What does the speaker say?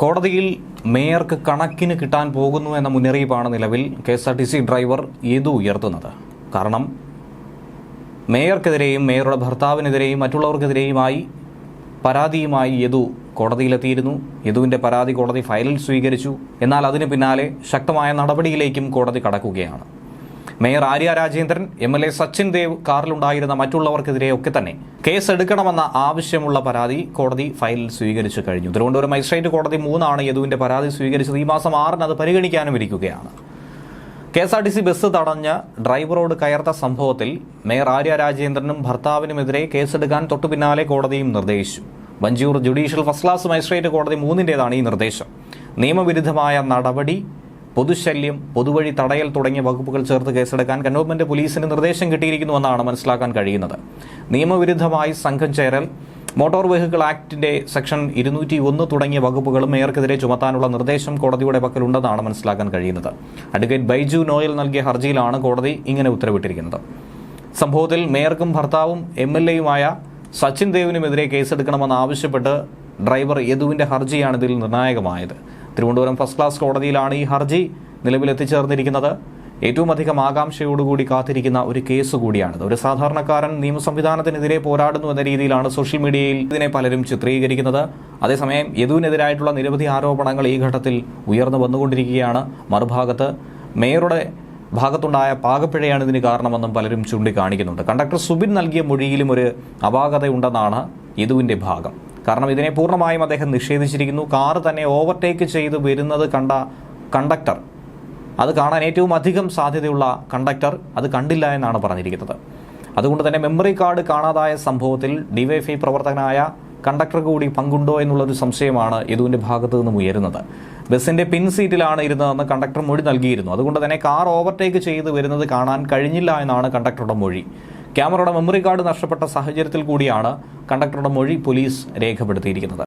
കോടതിയിൽ മേയർക്ക് കണക്കിന് കിട്ടാൻ പോകുന്നു എന്ന മുന്നറിയിപ്പാണ് നിലവിൽ K S R T C driver ഏതു ഉയർത്തുന്നത്. കാരണം മേയർക്കെതിരെയും മേയറുടെ ഭർത്താവിനെതിരെയും മറ്റുള്ളവർക്കെതിരെയുമായി പരാതിയുമായി യദു കോടതിയിലെത്തിയിരുന്നു. യദുവിന്റെ പരാതി കോടതി ഫയലിൽ സ്വീകരിച്ചു. എന്നാൽ അതിന് പിന്നാലെ ശക്തമായ നടപടിയിലേക്കും കോടതി കടക്കുകയാണ്. Mayor Arya Rajendran M L A Sachin Dev കാറിലുണ്ടായിരുന്ന മറ്റുള്ളവർക്കെതിരെയൊക്കെ തന്നെ കേസ് എടുക്കണമെന്ന ആവശ്യമുള്ള പരാതി കോടതി ഫയലിൽ സ്വീകരിച്ചു കഴിഞ്ഞു. തിരുവനന്തപുരം മജിസ്ട്രേറ്റ് കോടതി മൂന്നാണ് യദുവിന്റെ പരാതി സ്വീകരിച്ചത്. ഈ മാസം ആറിന് അത് പരിഗണിക്കാനും ഇരിക്കുകയാണ്. K S R T C bus തടഞ്ഞ് ഡ്രൈവറോട് കയർത്ത സംഭവത്തിൽ മേയർ ആര്യ രാജേന്ദ്രനും ഭർത്താവിനുമെതിരെ കേസെടുക്കാൻ തൊട്ടു പിന്നാലെ കോടതിയും നിർദ്ദേശിച്ചു. Vanchiyoor judicial first class magistrate കോടതി മൂന്നിന്റേതാണ് ഈ നിർദ്ദേശം. നിയമവിരുദ്ധമായ നടപടി പൊതുശല്യം പൊതുവഴി തടയൽ തുടങ്ങിയ വകുപ്പുകൾ ചേർത്ത് കേസെടുക്കാൻ കന്റോൺമെന്റ് പോലീസിന് നിർദ്ദേശം കിട്ടിയിരിക്കുന്നുവെന്നാണ് മനസ്സിലാക്കാൻ കഴിയുന്നത്. നിയമവിരുദ്ധമായി സംഘം ചേരൽ മോട്ടോർ വെഹിക്കിൾ ആക്ടിന്റെ സെക്ഷൻ ഇരുന്നൂറ്റി ഒന്ന് തുടങ്ങിയ വകുപ്പുകളും മേയർക്കെതിരെ ചുമത്താനുള്ള നിർദ്ദേശം കോടതിയുടെ പക്കലുണ്ടെന്നാണ് മനസ്സിലാക്കാൻ കഴിയുന്നത്. അഡ്വക്കേറ്റ് ബൈജു നോയൽ നൽകിയ ഹർജിയിലാണ് കോടതി ഇങ്ങനെ ഉത്തരവിട്ടിരിക്കുന്നത്. സംഭവത്തിൽ മേയർക്കും ഭർത്താവും എം എൽ എയുമായ സച്ചിൻ ദേവിനുമെതിരെ കേസെടുക്കണമെന്ന് ആവശ്യപ്പെട്ട് ഡ്രൈവർ യദുവിന്റെ ഹർജിയാണ് ഇതിൽ നിർണായകമായത്. തിരുവനന്തപുരം ഫസ്റ്റ് ക്ലാസ് കോടതിയിലാണ് ഈ ഹർജി നിലവിൽ എത്തിച്ചേർന്നിരിക്കുന്നത് ഏറ്റവും അധികം ആകാംക്ഷയോടുകൂടി കാത്തിരിക്കുന്ന ഒരു കേസ് കൂടിയാണിത്. ഒരു സാധാരണക്കാരൻ നിയമസംവിധാനത്തിനെതിരെ പോരാടുന്നു എന്ന രീതിയിലാണ് സോഷ്യൽ മീഡിയയിൽ ഇതിനെ പലരും ചിത്രീകരിക്കുന്നത്. അതേസമയം യദുവിനെതിരായിട്ടുള്ള നിരവധി ആരോപണങ്ങൾ ഈ ഘട്ടത്തിൽ ഉയർന്നു വന്നുകൊണ്ടിരിക്കുകയാണ് മറുഭാഗത്ത്. മേയറുടെ ഭാഗത്തുണ്ടായ പാകപ്പിഴയാണ് ഇതിന് കാരണമെന്നും പലരും ചൂണ്ടിക്കാണിക്കുന്നുണ്ട്. കണ്ടക്ടർ സുബിൻ നൽകിയ മൊഴിയിലും ഒരു അപാകതയുണ്ടെന്നാണ് യദുവിന്റെ ഭാഗം. കാരണം ഇതിനെ പൂർണമായും അദ്ദേഹം നിഷേധിച്ചിരിക്കുന്നു. കാറ് തന്നെ ഓവർടേക്ക് ചെയ്ത് വരുന്നത് കണ്ട കണ്ടക്ടർ അത് കാണാൻ ഏറ്റവും അധികം സാധ്യതയുള്ള കണ്ടക്ടർ അത് കണ്ടില്ല എന്നാണ് പറഞ്ഞിരിക്കുന്നത്. അതുകൊണ്ട് തന്നെ മെമ്മറി കാർഡ് കാണാതായ സംഭവത്തിൽ ഡിവൈഎഫ്ഐ പ്രവർത്തകനായ കണ്ടക്ടർ കൂടി പങ്കുണ്ടോ എന്നുള്ളൊരു സംശയമാണ് യദുവിന്റെ ഭാഗത്തു നിന്നും ഉയരുന്നത്. ബസ്സിന്റെ പിൻ സീറ്റിലാണ് ഇരുന്നതെന്ന് കണ്ടക്ടർ മൊഴി നൽകിയിരുന്നു. അതുകൊണ്ട് തന്നെ കാർ ഓവർടേക്ക് ചെയ്ത് വരുന്നത് കാണാൻ കഴിഞ്ഞില്ല എന്നാണ് കണ്ടക്ടറുടെ മൊഴി. ക്യാമറയുടെ മെമ്മറി കാർഡ് നഷ്ടപ്പെട്ട സാഹചര്യത്തിൽ കൂടിയാണ് കണ്ടക്ടറുടെ മൊഴി പോലീസ് രേഖപ്പെടുത്തിയിരിക്കുന്നത്.